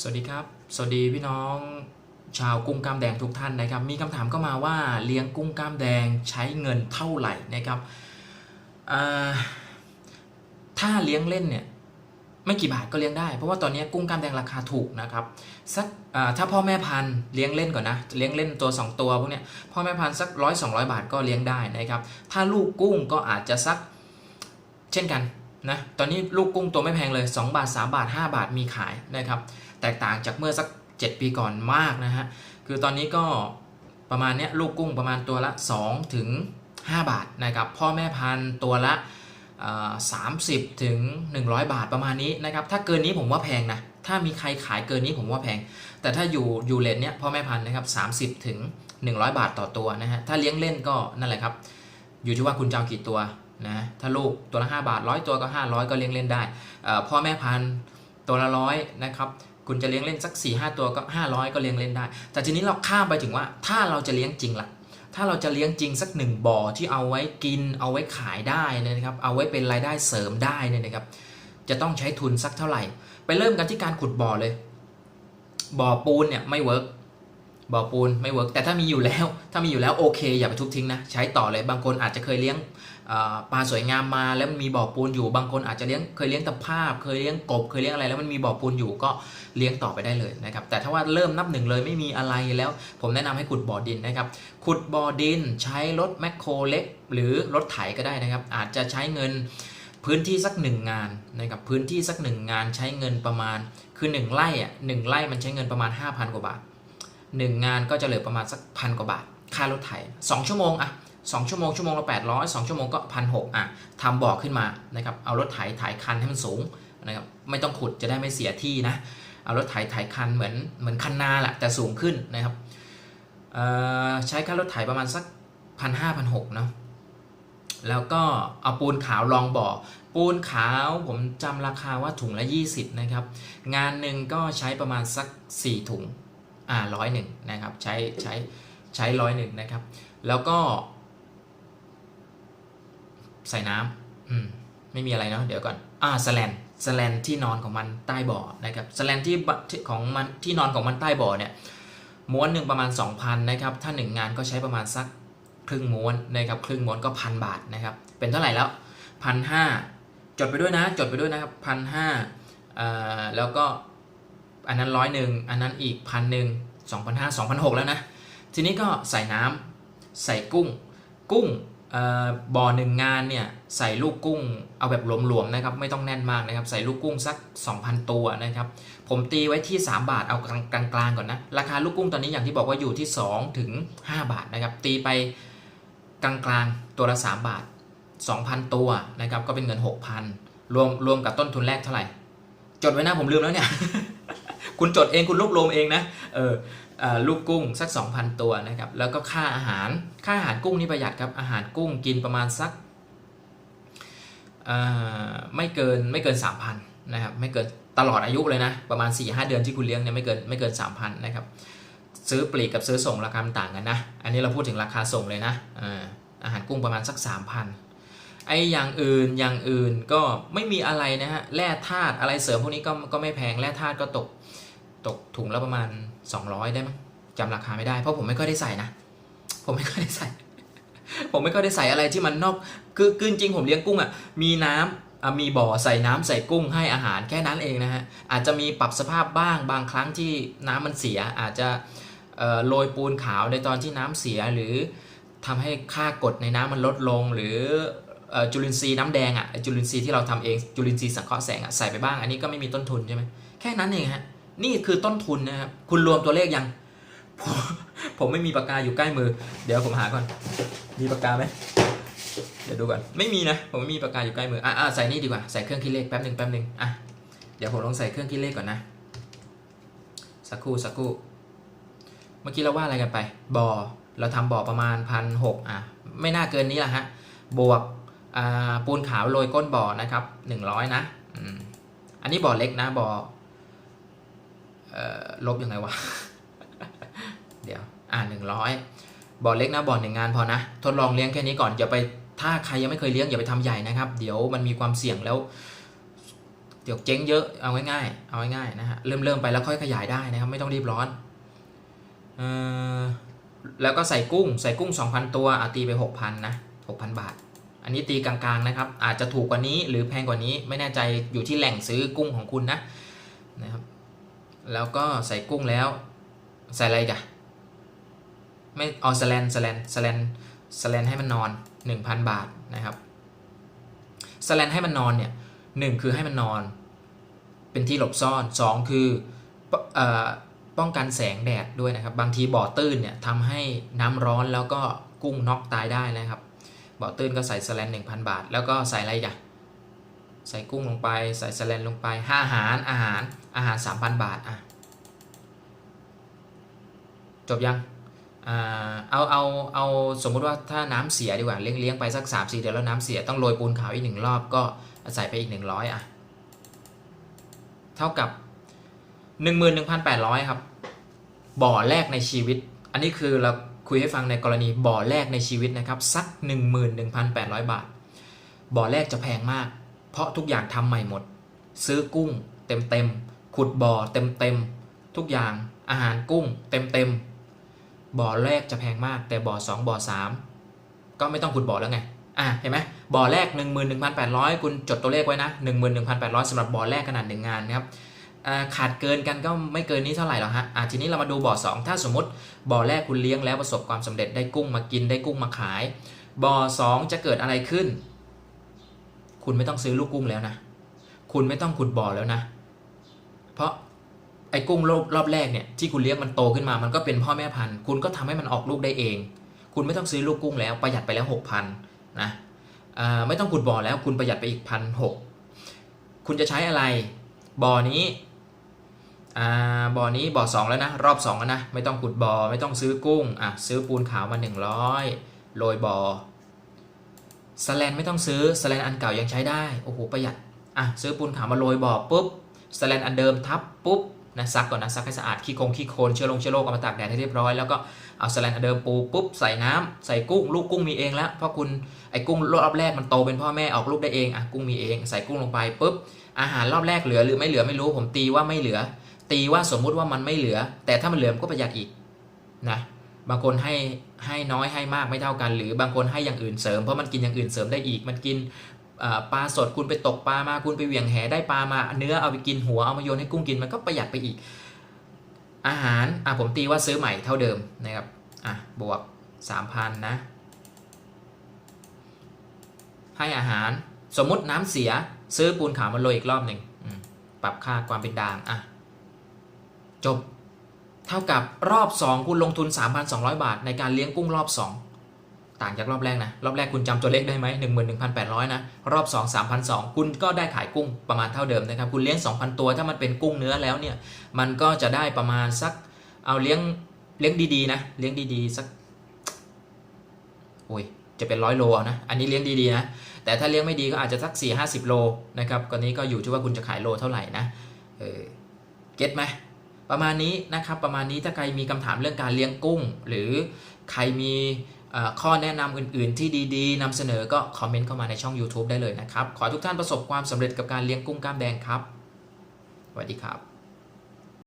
สวัสดีครับ สวัสดีพี่น้อง ชาวกุ้งกล้ามแดงทุกท่านนะครับ มีคำถามก็มาว่าเลี้ยงกุ้งกล้ามแดงใช้เงินเท่าไหร่นะครับถ้าเลี้ยงเล่นเนี่ยไม่กี่บาทก็เลี้ยงได้ เพราะว่าตอนนี้กุ้งกล้ามแดงราคาถูกนะครับสักถ้าพ่อแม่พันธุ์เลี้ยงเล่นก่อนนะเลี้ยงเล่นตัว 2 ตัวพวกเนี้ยพ่อแม่พันธุ์สักร้อยสองบาทก็เลี้ยงได้นะครับ ถ้าลูกกุ้งก็อาจจะสักเช่นกันนะตอนนี้ลูกกุ้งตัวไม่แพงเลย 2 บาท 3 บาท 5 บาทมีขายนะครับ แตกต่างจากเมื่อสัก 7 ปีก่อนมากนะฮะ คือตอนนี้ก็ประมาณเนี้ยลูกกุ้งประมาณตัวละ 2 ถึง 5 บาทนะครับ พ่อแม่พันธุ์ตัวละสามสิบถึง 100 บาทประมาณนี้นะครับ ถ้าเกินนี้ผมว่าแพงนะ ถ้ามีใครขายเกินนี้ผมว่าแพง แต่ถ้าอยู่อยู่เลนเนี้ยพ่อแม่พันธุ์นะครับ30 ถึง 100 บาทต่อตัวนะฮะ ถ้าเลี้ยงเล่นก็นั่นแหละครับ อยู่ที่ว่าคุณจะเอากี่ตัวนะถ้าลูกตัวละ 5 บาทร้อยตัวก็ 500 ก็เลี้ยงเล่นได้พ่อแม่พันธุ์ตัวละร้อยนะครับ คุณจะเลี้ยงเล่นสัก4ี่ห้าตัวก็ 500 ก็เลี้ยงเล่นได้ แต่ทีนี้เราข้ามไปถึงว่าถ้าเราจะเลี้ยงจริงล่ะ ถ้าเราจะเลี้ยงจริงสักหนึ่งบ่อที่เอาไว้กิน เอาไว้ขายได้นะครับ เอาไว้เป็นรายได้เสริมได้เนี่ยนะครับ จะต้องใช้ทุนสักเท่าไหร่ ไปเริ่มกันที่การขุดบ่อเลย บ่อปูนเนี่ยไม่เวิร์ก บ่อปูนไม่เวิร์กแต่ถ้ามีอยู่แล้ว ถ้ามีอยู่แล้วโอเค อย่าไปทุบทิ้งนะ ใช้ต่อเลยบางคนอาจจะเคยเลี้ยงปลาสวยงามมาแล้วมันมีบ่อปูนอยู่บางคนอาจจะเลี้ยงเคยเลี้ยงตะภาพ เคยเลี้ยงกบเคยเลี้ยงอะไรแล้วมันมีบ่อปูนอยู่ก็เลี้ยงต่อไปได้เลยนะครับแต่ถ้าว่าเริ่มนับหนึ่งเลยไม่มีอะไรแล้ว ผมแนะนำให้ขุดบ่อดินนะครับขุดบ่อดินใช้รถแมคโครเล็ก หรือรถไถก็ได้นะครับ อาจจะใช้เงินพื้นที่สักหนึ่งงานนะครับพื้นที่สักหนึ่งงานใช้เงินประมาณคือหนึ่งไร่อะหนึ่งไร่มันใช้เงินประมาณ 5,000 กว่าบาท หนึ่งงานก็จะเหลือประมาณสักพันกว่าบาท ค่ารถไถสองชั่วโมงอะสองชั่วโมงชั่วโมงละ800 2ชั่วโมงก็พันหกอะทำบ่อขึ้นมานะครับเอารถไถไถคันให้มันสูงนะครับไม่ต้องขุดจะได้ไม่เสียที่นะเอารถไถไถคันเหมือนเหมือนคันนาแหละแต่สูงขึ้นนะครับใช้ค่ารถไถประมาณสักพันห้าพันหกเนาะแล้วก็เอาปูนขาวรองบ่อ ปูนขาวผมจำราคาว่าถุงละ 20 นะครับ งานหนึ่งก็ใช้ประมาณสัก 4 ถุง อ่าร้อยหนึ่งนะครับใช้ใช้ใช้ร้อยหนึ่งนะครับ แล้วก็ ใส่น้ำอืมไม่มีอะไรเนาะเดี๋ยวก่อนอ่าสแลนสแลนที่นอนของมันใต้บ่อนะครับสแลนที่บที่ของมันที่นอนของมันใต้บ่อเนี่ยม้วนหนึ่งประมาณ 2,000นะครับถ้า 1 งานก็ใช้ประมาณสักครึ่งม้วนนะครับครึ่งม้วนก็พันบาทนะครับเป็นเท่าไหร่แล้วพันห้าจดไปด้วยนะจดไปด้วยนะครับพันห้าแล้วก็ อันนั้นร้อยหนึ่งอันนั้นอีกพันหนึ่งสองพันห้าสองพันหกแล้วนะ ทีนี้ก็ใส่น้ำใส่กุ้ง กุ้งบ่อหนึ่งงานเนี่ยใส่ลูกกุ้งเอาแบบหลวมๆนะครับไม่ต้องแน่นมากนะครับใส่ลูกกุ้งสัก 2,000 ตัวนะครับผมตีไว้ที่ 3 บาทเอากลางๆก่อนนะราคาลูกกุ้งตอนนี้อย่างที่บอกว่าอยู่ที่2ถึง5บาทนะครับตีไปกลางๆตัวละ 3 บาท 2,000 ตัวนะครับก็เป็นเงิน 6,000 รวมรวมกับต้นทุนแรกเท่าไหร่ จดไว้นะผมลืมแล้วเนี่ย คุณจดเองคุณรวบรวมเองนะเออลูกกุ้งสัก 2,000 ตัวนะครับ แล้วก็ค่าอาหารค่าอาหารกุ้งนี่ประหยัดครับ อาหารกุ้งกินประมาณสักไม่เกินไม่เกิน 3,000นะครับไม่เกินตลอดอายุเลยนะ ประมาณ 4-5 เดือนที่คุณเลี้ยงเนี่ยไม่เกินไม่เกิน 3,000นะครับซื้อปลีกกับซื้อส่งราคาต่างกันนะ อันนี้เราพูดถึงราคาส่งเลยนะอาอาหารกุ้งประมาณสัก 3,000ไอ้อย่างอื่นอย่างอื่นก็ไม่มีอะไรนะฮะแร่ธาตุอะไรเสริมพวกนี้ก็ก็ไม่แพงแร่ธาตุก็ตก ตกถุงละประมาณ 200 ได้มั้งจำราคาไม่ได้ เพราะผมไม่ค่อยได้ใส่นะ ผมไม่ค่อยได้ใส่ ผมไม่ค่อยได้ใส่อะไรที่มันนอก คือคือจริงผมเลี้ยงกุ้งอะ มีน้ำอะมีบ่อใส่น้ำใส่กุ้งให้อาหารแค่นั้นเองนะฮะ อาจจะมีปรับสภาพบ้างบางครั้งที่น้ำมันเสีย อาจจะโรยปูนขาวในตอนที่น้ำเสียหรือทำให้ค่ากดในน้ำมันลดลง หรือจุลินทรีย์น้ำแดงอะจุลินทรีย์ที่เราทำเองจุลินทรีย์สังเคราะห์แสงอะใส่ไปบ้าง อันนี้ก็ไม่มีต้นทุนใช่ไหมแค่นั้นเองฮะ นี่คือต้นทุนนะครับ คุณรวมตัวเลขยัง ผมผมไม่มีปากกาอยู่ใกล้มือ เดี๋ยวผมหาก่อน มีปากกาไหมเดี๋ยวดูก่อน ไม่มีนะ ผมไม่มีปากกาอยู่ใกล้มือ อะอะใส่นี่ดีกว่า ใส่เครื่องคิดเลขแป๊บหนึ่งแป๊บหนึ่งอะ เดี๋ยวผมลองใส่เครื่องคิดเลขก่อนนะ สักครู่สักครู่ เมื่อกี้เราว่าอะไรกันไปบ่อ เราทำบ่อประมาณพันหกอะ ไม่น่าเกินนี้ละฮะ บวกอ่าปูนขาวโรยก้นบ่อนะครับหนึ่งร้อยนะ อันนี้บ่อเล็กนะ บ่อ ลบยังไงวะ เดี๋ยว อ่าหนึ่งร้อยบ่อเล็กนะบ่อหนึ่งงานพอนะ ทดลองเลี้ยงแค่นี้ก่อนอย่าไปถ้าใครยังไม่เคยเลี้ยงอย่าไปทำใหญ่นะครับ เดี๋ยวมันมีความเสี่ยงแล้วเดี๋ยวเจ๊งเยอะเอาง่ายๆเอาง่ายๆนะฮะเริ่มเริ่มไปแล้วค่อยขยายได้นะครับ ไม่ต้องรีบร้อนเออแล้วก็ใส่กุ้งใส่กุ้ง 2,000 ตัวอาตีไป 6,000นะ6,000 บาท อันนี้ตีกลางๆนะครับ อาจจะถูกกว่านี้หรือแพงกว่านี้ไม่แน่ใจอยู่ที่แหล่งซื้อกุ้งของคุณนะนะครับ แล้วก็ใส่กุ้งแล้ว ใส่อะไรกันไม่เอาสแลนสแลนสแลนสแลนให้มันนอน 1,000 บาทนะครับสแลนให้มันนอนเนี่ยหนึ่งคือให้มันนอน เป็นที่หลบซ่อนสองคืออ,อป้องกันแสงแดดด้วยนะครับ บางทีบ่อตื้นเนี่ยทำให้น้ำร้อนแล้วก็กุ้งน็อกตายได้นะครับบ่อตื้นก็ใส่สแลน1,000บาท แล้วก็ใส่อะไรอีกันใส่กุ้งลงไป ใส่สแลนลงไปห้าอาหารอาหาร อาหาร 3,000 บาทอะจบยังเอาเอาเอาสมมุติว่าถ้าน้ำเสียดีกว่าเลี้ยงเลี้ยงไปสัก3 4เดือนแล้วน้ำเสียต้องโรยปูนขาวอีกหนึ่งรอบก็ใส่ไปอีก 100อะเท่ากับ 11,800 ครับ บ่อแรกในชีวิต อันนี้คือเราคุยให้ฟังในกรณีบ่อแรกในชีวิตนะครับสัก 11,800 บาท บ่อแรกจะแพงมาก เพราะทุกอย่างทำใหม่หมด ซื้อกุ้งเต็มเต็ม ขุดบ่อเต็มเต็มๆทุกอย่างอาหารกุ้งเต็มเต็มๆบ่อแรกจะแพงมาก แต่บ่อ 2 บ่อ 3 ก็ไม่ต้องขุดบ่อแล้วไงอะเห็นไหมบ่อแรก 11,800 คุณจดตัวเลขไว้นะ 11,800สำหรับบ่อแรกขนาดหนึ่งงานนะครับขาดเกินกันก็ไม่เกินนี้เท่าไหร่หรอกฮะอะทีนี้เรามาดูบ่อ 2 ถ้าสมมติบ่อแรกคุณเลี้ยงแล้วประสบความสำเร็จได้กุ้งมากินได้กุ้งมาขาย บ่อ 2 จะเกิดอะไรขึ้น คุณไม่ต้องซื้อลูกกุ้งแล้วนะ คุณไม่ต้องขุดบ่อแล้วนะ เพราะไอ้กุ้งรอบรอบแรกเนี่ยที่คุณเลี้ยงมันโตขึ้นมามันก็เป็นพ่อแม่พันธุ์คุณก็ทำให้มันออกลูกได้เอง คุณไม่ต้องซื้อลูกกุ้งแล้วประหยัดไปแล้วหกพันนะไม่ต้องขุดบ่อแล้วคุณประหยัดไปอีกพันหกคุณจะใช้อะไรบ่อนี้บ่อนี้บ่อสองแล้วนะรอบสองแล้วนะไม่ต้องขุดบ่อไม่ต้องซื้อกุ้งอะซื้อปูนขาวมาหนึ่งร้อยโรยบ่อสแลนไม่ต้องซื้อสแลนอันเก่ายังใช้ได้โอ้โหประหยัดอะซื้อปูนขาวมาโรยบ่อปุ๊บ สแลนอันเดิมทับปุ๊บนะซักก่อนนะซักให้สะอาดขี้คงขี้โคลนเชื้อลงเชื้อโรคเอามาตากแดดให้เรียบร้อยแล้วก็เอาสแลนอันเดิมปูปุ๊บใส่น้ำใส่กุ้งลูกกุ้งมีเองแล้วเพราะคุณไอ้กุ้งรอบแรกมันโตเป็นพ่อแม่ออกลูกได้เองอะกุ้งมีเองใส่กุ้งลงไปปุ๊บอาหารรอบแรกเหลือหรือไม่เหลือไม่รู้ผมตีว่าไม่เหลือ ตีว่าสมมุติว่ามันไม่เหลือ แต่ถ้ามันเหลือมันก็ประหยัดอีกนะบางคนให้ให้น้อยให้มากไม่เท่ากัน หรือบางคนให้อย่างอื่นเสริมเพราะมันกินอย่างอื่นเสริมได้อีก มันกิน ปลาสดคุณไปตกปลามาคุณไปเหวี่ยงแหได้ปลามาเนื้อเอาไปกินหัวเอามาโยนให้กุ้งกินมันก็ประหยัดไปอีก อาหารอะผมตีว่าซื้อใหม่เท่าเดิมนะครับอะบวก 3,000 นะ ให้อาหารสมมุติน้ำเสียซื้อปูนขาวมาโรยอีกรอบหนึ่งปรับค่าความเป็นด่างอะจบ เท่ากับรอบ 2 คุณลงทุน 3,200 บาท ในการเลี้ยงกุ้งรอบ 2 ต่างจากรอบแรกนะ รอบแรกคุณจำตัวเลขได้ไหม11,800นหนึ่งพันแปดร้อยนะ รอบ2 3,200คุณก็ได้ขายกุ้งประมาณเท่าเดิมนะครับ คุณเลี้ยง2,000ตัว ถ้ามันเป็นกุ้งเนื้อแล้วเนี่ย มันก็จะได้ประมาณสัก เอาเลี้ยงเลี้ยงดีๆนะ เลี้ยงดีๆสัก โอ้ย จะเป็นร้อยโลนะ อันนี้เลี้ยงดีๆนะ แต่ถ้าเลี้ยงไม่ดีก็อาจจะสัก4 50โลนะครับก็นี้ก็อยู่ที่ว่าคุณจะขายโลเท่าไหร่นะ เออ เก็ตไหมประมาณนี้นะครับ ประมาณนี้ถ้าใครมีคำถามเรื่องการเลี้ยงกุ้ง หรือใครมี ข้อแนะนำอื่นๆ ที่ดีๆนำเสนอก็คอมเมนต์เข้ามาในช่อง YouTube ได้เลยนะครับ ขอทุกท่านประสบความสำเร็จกับการเลี้ยงกุ้งกล้ามแดงครับสวัสดีครับ